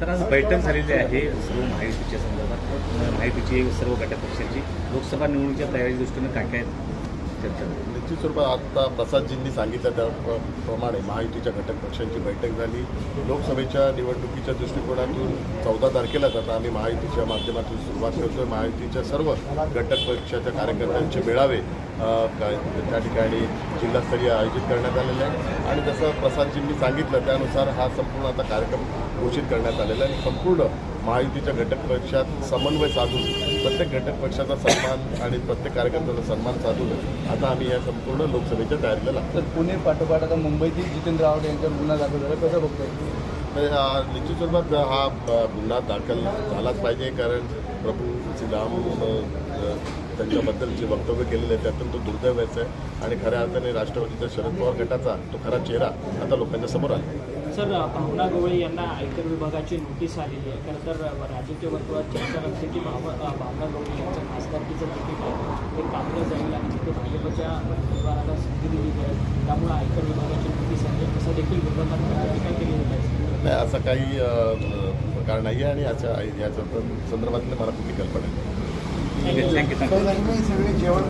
Sir आज बैठक झालेली आहे सर्व महायुतीच्या संदर्भात. महायुतीची सर्व घटक पक्षाची. लोकसभा निवडणुकीच्या तयारी दृष्टीनं काय काय चर्चा झाली? निश्चित स्वरूपात आता प्रसादजींनी सांगितलं त्याप्रमाणे महायुतीच्या घटक पक्षांची बैठक झाली. लोकसभेच्या निवडणुकीच्या दृष्टिकोनातून चौदा तारखेलाच आता आम्ही महायुतीच्या माध्यमातून सुरुवात करतोय. महायुतीच्या सर्व घटक पक्षाच्या कार्यकर्त्यांचे मेळावे काय- त्या ठिकाणी जिल्हास्तरीय आयोजित करण्यात आलेले आहे आणि जसं प्रसादजींनी सांगितलं त्यानुसार हा संपूर्ण आता कार्यक्रम घोषित करण्यात आलेला आहे. आणि संपूर्ण महायुतीच्या घटक पक्षात समन्वय साधून प्रत्येक घटक पक्षाचा सन्मान आणि प्रत्येक कार्यकर्त्याचा सन्मान साधून आता आम्ही या संपूर्ण लोकसभेच्या तयारीला लागतो तर पुणे पाठोपाठ आता मुंबईतील जितेंद्र आव्हाड यांच्यावर गुन्हा दाखल झाला. कसं बघताय? हा निश्चित स्वरूपात हा गुन्हा दाखल झालाच पाहिजे कारण प्रभू श्रीराम त्यांच्याबद्दल जे वक्तव्य केलेलं आहे त्यातून तो दुर्दैवाचा आहे. आणि खऱ्या अर्थाने राष्ट्रवादीचा शरद पवार गटाचा तो खरा चेहरा आता लोकांच्या समोर आला. सर भावना गवळी यांना आयकर विभागाची नोटीस आलेली आहे. खरं तर राजकीय वर्तुळात चर्चा रंगते की भाव भावना गवळी यांचं खासदारकीचं तिकीट आहे. ते कापलं जाईल आणि तिथे भाजपच्या उमेदवाराला संधी दिली जाईल. त्यामुळे आयकर विभागाची नोटीस आहे. असं देखील विरोधात टीका केली जात आहे. नाही असं काही प्रकार नाही आहे आणि याच्या याच्या संदर्भातली मला कुठली कल्पना नाही ठीक आहे थँक्यू थँक्यू सगळे जेवण